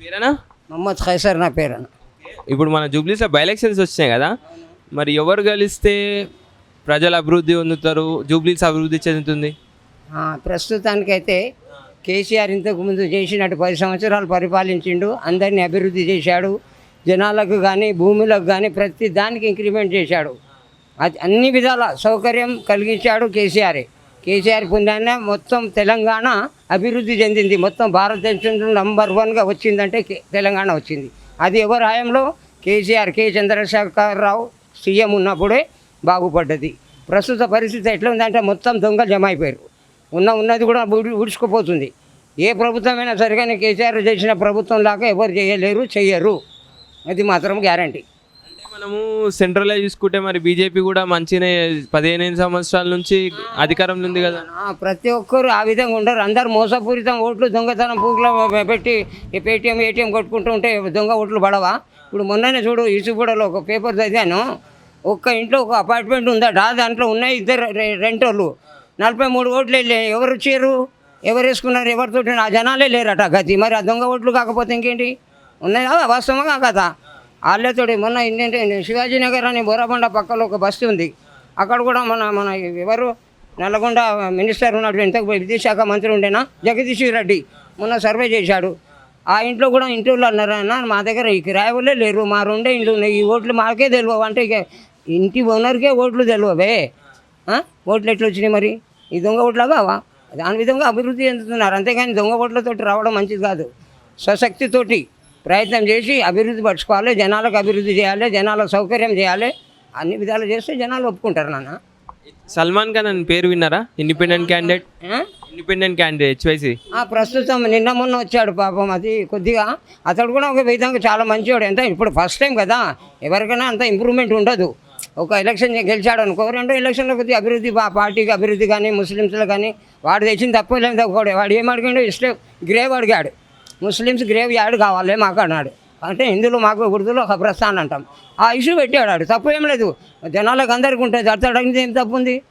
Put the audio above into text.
పేరేనా? మహమ్మద్ ఖైసర్ నా పేరు అన్న ఇప్పుడు మన జూబ్లీస్లో బై ఎలక్షన్స్ వచ్చినాయి కదా? మరి ఎవరు గెలిస్తే ప్రజలు అభివృద్ధి పొందుతారు? జూబ్లీస్ అభివృద్ధి చెందుతుంది? ప్రస్తుతానికైతే కేసీఆర్ ఇంతకు ముందు చేసినట్టు పది సంవత్సరాలు పరిపాలించిండు. అందరినీ అభివృద్ధి చేశాడు. జనాలకు కానీ భూములకు కానీ ప్రతి దానికి ఇంక్రిమెంట్ చేశాడు. అది అన్ని విధాల సౌకర్యం కలిగించాడు కేసీఆర్. కేసీఆర్ పుణ్యాన మొత్తం తెలంగాణ అభివృద్ధి చెందింది. మొత్తం భారతదేశంలో నంబర్ వన్గా వచ్చిందంటే తెలంగాణ వచ్చింది. అది ఎవరి హయాంలో? కేసీఆర్ కె. చంద్రశేఖరరావు సీఎం ఉన్నప్పుడే బాగుపడ్డది. ప్రస్తుత పరిస్థితి ఎట్లా ఉందంటే మొత్తం దొంగలు జమ అయిపోయారు. ఉన్న ఉన్నది కూడా ఊడి ఊడ్చుకుపోతుంది. ఏ ప్రభుత్వమైనా సరిగానే కేసీఆర్ చేసిన ప్రభుత్వం లాగా ఎవరు చేయలేరు చెయ్యరు. అది మాత్రం గ్యారంటీ మనము సెంట్రల్లో చూసుకుంటే మరి బీజేపీ కూడా మంచిగానే పదిహేను సంవత్సరాల నుంచి అధికారంలో ఉంది కదా? ప్రతి ఒక్కరు ఆ విధంగా ఉండరు. అందరు మోసపూరితం ఓట్లు దొంగతనం పూకులో పెట్టి పేటీఎం ఏటీఎం కొట్టుకుంటూ ఉంటే దొంగ ఓట్లు పడవా? ఇప్పుడు మొన్ననే చూడు ఇసుగూడలో ఒక పేపర్ చదివాను. ఒక్క ఇంట్లో ఒక అపార్ట్మెంట్ ఉందట దాంట్లో ఉన్నాయి ఇద్దరు రె- రెంటోళ్ళు. నలభై మూడు ఓట్లు వెళ్ళాయి ఎవరు వచ్చారు ఎవరు వేసుకున్నారు? ఎవరితో ఆ జనాలే లేరట గతి మరి ఆ దొంగ ఓట్లు కాకపోతే ఇంకేంటి? ఉన్నాయా? వాస్తవంగా కదా? వాళ్ళతోటి మొన్న ఏంటంటే శివాజీ నగర్ అని బోరాబండ పక్కలో ఒక బస్సు ఉంది. అక్కడ కూడా మన మన ఎవరు? నల్లగొండ మినిస్టర్ ఉన్నాడు ఇంతకు విద్యాశాఖ మంత్రి ఉండేనా? జగదీష్ రెడ్డి మొన్న సర్వే చేశాడు. ఆ ఇంట్లో కూడా ఇంటి వాళ్ళు అన్నారు అన్న మా దగ్గర ఈ కిరాయి లేరు. మా రెండే ఇండ్లు ఉన్నాయి. ఈ ఓట్లు మాకే తెలియవు అంటే ఇక ఇంటి ఓనర్కే ఓట్లు తెలియవే ఓట్లు ఎట్లా వచ్చినాయి మరి? ఈ దొంగ ఓట్లా కావా? దాని విధంగా అభివృద్ధి చెందుతున్నారు. అంతేగాని దొంగ ఓట్లతోటి రావడం మంచిది కాదు. స్వశక్తితోటి ప్రయత్నం చేసి అభివృద్ధి పరచుకోవాలి జనాలకు అభివృద్ధి చేయాలి జనాల సౌకర్యం చేయాలి. అన్ని విధాలు చేస్తే జనాలు ఒప్పుకుంటారు నాన్న. సల్మాన్ ఖాన్ అని పేరు విన్నారా? Independent candidate? Independent candidate HYC ఆ, ప్రస్తుతం నిన్న మొన్న వచ్చాడు పాపం అది కొద్దిగా. అతడు కూడా ఒక విధంగా చాలా మంచివాడు. ఎంత? ఇప్పుడు ఫస్ట్ టైం కదా. ఎవరికైనా అంత ఇంప్రూవ్మెంట్ ఉండదు. ఒక ఎలక్షన్ గెలిచాడు అనుకో రెండో ఎలక్షన్లో కొద్దిగా అభివృద్ధి పార్టీకి అభివృద్ధి కానీ ముస్లిమ్స్లో కానీ వాడు తెచ్చిన తప్పు లేదు వాడు ఏం అడిగాడు ఇష్టం గ్రేవ్ అడిగాడు. ముస్లిమ్స్ గ్రేవ్ యాడ్ కావాలి మాకు అన్నాడు. అంటే హిందువులు మాకు ఉర్దూలో ఖబ్రస్థాన్ అంటాం. ఆ ఇష్యూ పెట్టాడు ఆడు. తప్పు ఏం లేదు. జనాలకు అందరికీ ఉంటుంది అర్థం అడిగింది ఏం తప్పు ఉంది?